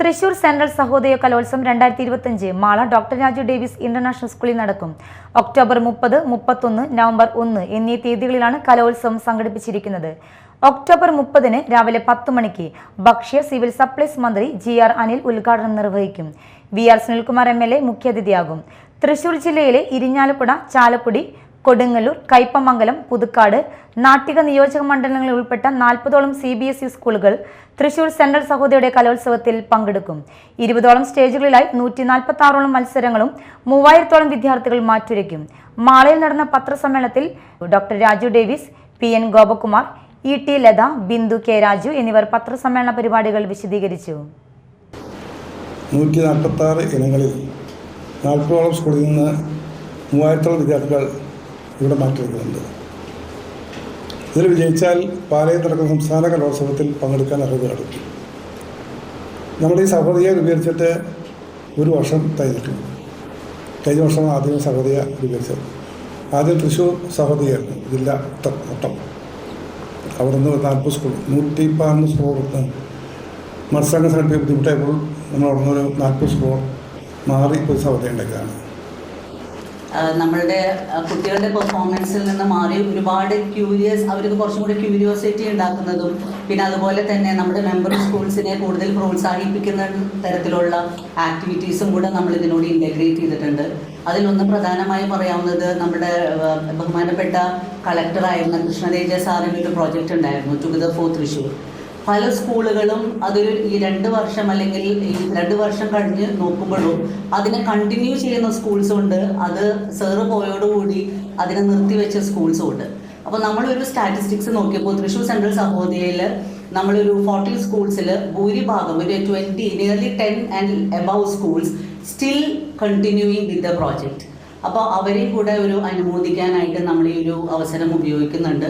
Thrissur central Sahodaya കലോത്സവം രണ്ടായിരത്തി ഇരുപത്തിയഞ്ച് Mala doctor Raju Davis international സ്കൂളിൽ നടക്കും. ഒക്ടോബർ മുപ്പത് മുപ്പത്തൊന്ന് നവംബർ ഒന്ന് എന്നീ തീയതികളിലാണ് കലോത്സവം സംഘടിപ്പിച്ചിരിക്കുന്നത്. ഒക്ടോബർ മുപ്പതിന് രാവിലെ പത്ത് മണിക്ക് ഭക്ഷ്യ സിവിൽ സപ്ലൈസ് മന്ത്രി ജി ആർ അനിൽ ഉദ്ഘാടനം നിർവഹിക്കും. V R Sunilkumar M L A മുഖ്യാതിഥിയാകും. തൃശൂർ ജില്ലയിലെ ഇരിഞ്ഞാലക്കുട ചാലക്കുടി കൊടുങ്ങല്ലൂർ കയ്പമംഗലം പുതുക്കാട് നാട്ടിക നിയോജക മണ്ഡലങ്ങളിൽ ഉൾപ്പെട്ട നാൽപ്പതോളം സി ബി എസ് ഇ സ്കൂളുകൾ തൃശൂർ സെൻട്രൽ സഹോദരിയുടെ കലോത്സവത്തിൽ പങ്കെടുക്കും. ഇരുപതോളം സ്റ്റേജുകളിലായി നൂറ്റി നാൽപ്പത്തി ആറോളം മത്സരങ്ങളും മൂവായിരത്തോളം വിദ്യാർത്ഥികൾ മാറ്റുരയ്ക്കും. മാളയിൽ നടന്ന പത്രസമ്മേളനത്തിൽ doctor Raju Davis P. N. Gopakumar E. T. Latha Bindu K. Raju എന്നിവർ പത്രസമ്മേളന പരിപാടികൾ വിശദീകരിച്ചു. നൂറ്റി നാൽപ്പത്തി ഇനങ്ങളിൽ നാൽപ്പതോളം സ്കൂളിൽ നിന്ന് മൂവായിരത്തോളം വിദ്യാർത്ഥികൾ ഇവിടെ മാറ്റിവെക്കുന്നുണ്ട് ഇതിൽ വിജയിച്ചാൽ പാലയിൽ നടക്കുന്ന സംസ്ഥാന കലോത്സവത്തിൽ പങ്കെടുക്കാൻ അർഹത കടക്കും നമ്മൾ ഈ സഹോദയെ രൂപീകരിച്ചിട്ട് ഒരു വർഷം കഴിഞ്ഞിട്ടുണ്ട്. കഴിഞ്ഞ വർഷമാണ് ആദ്യം സഹോദയ രൂപീകരിച്ചത്. ആദ്യം തൃശ്ശൂർ സഹോദയായിരുന്നു ജില്ല മൊത്തം അവിടെ നിന്ന് നാൽപ്പത് സ്കൂൾ നൂറ്റി പതിനൊന്ന് സ്കൂൾ കൊടുത്ത് മത്സരങ്ങൾ സംഘടിപ്പിക്കാൻ ബുദ്ധിമുട്ടായപ്പോൾ നമ്മൾ അവിടെ നിന്ന് ഒരു നാൽപ്പത് സ്കൂൾ മാറി ഒരു സഹോദയ ഉണ്ടാക്കിയതാണ് നമ്മളുടെ കുട്ടികളുടെ പെർഫോമൻസിൽ നിന്ന് മാറി ഒരുപാട് ക്യൂരിയസ് അവർക്ക് കുറച്ചും കൂടി ക്യൂരിയോസിറ്റി ഉണ്ടാക്കുന്നതും പിന്നെ അതുപോലെ തന്നെ നമ്മുടെ മെമ്പർ സ്കൂൾസിനെ കൂടുതൽ പ്രോത്സാഹിപ്പിക്കുന്ന തരത്തിലുള്ള ആക്ടിവിറ്റീസും കൂടെ നമ്മൾ ഇതിനോട് ഇന്റഗ്രേറ്റ് ചെയ്തിട്ടുണ്ട്. അതിലൊന്ന് പ്രധാനമായി പറയാവുന്നത് നമ്മുടെ ബഹുമാനപ്പെട്ട കളക്ടറായിരുന്ന കൃഷ്ണതേജ ഒരു പ്രോജക്റ്റ് ഉണ്ടായിരുന്നു ടുഗദർ ഫോർ തൃശ്ശൂർ പല സ്കൂളുകളും അതൊരു ഈ രണ്ട് വർഷം അല്ലെങ്കിൽ ഈ രണ്ട് വർഷം കഴിഞ്ഞ് നോക്കുമ്പോഴും അതിനെ കണ്ടിന്യൂ ചെയ്യുന്ന സ്കൂൾസും ഉണ്ട്. അത് സാറ് പോയോടുകൂടി അതിനെ നിർത്തിവെച്ച സ്കൂൾസും ഉണ്ട്. അപ്പോൾ നമ്മളൊരു സ്റ്റാറ്റിസ്റ്റിക്സ് നോക്കിയപ്പോൾ തൃശ്ശൂർ സെൻട്രൽ സഹോദയയിൽ നമ്മളൊരു ഫോർട്ടി സ്കൂൾസിൽ ഭൂരിഭാഗം ഒരു twenty nearly ten and above schools still continuing with the project അപ്പോൾ അവരെയും കൂടെ ഒരു അനുമോദിക്കാനായിട്ട് നമ്മൾ ഈ ഒരു അവസരം ഉപയോഗിക്കുന്നുണ്ട്.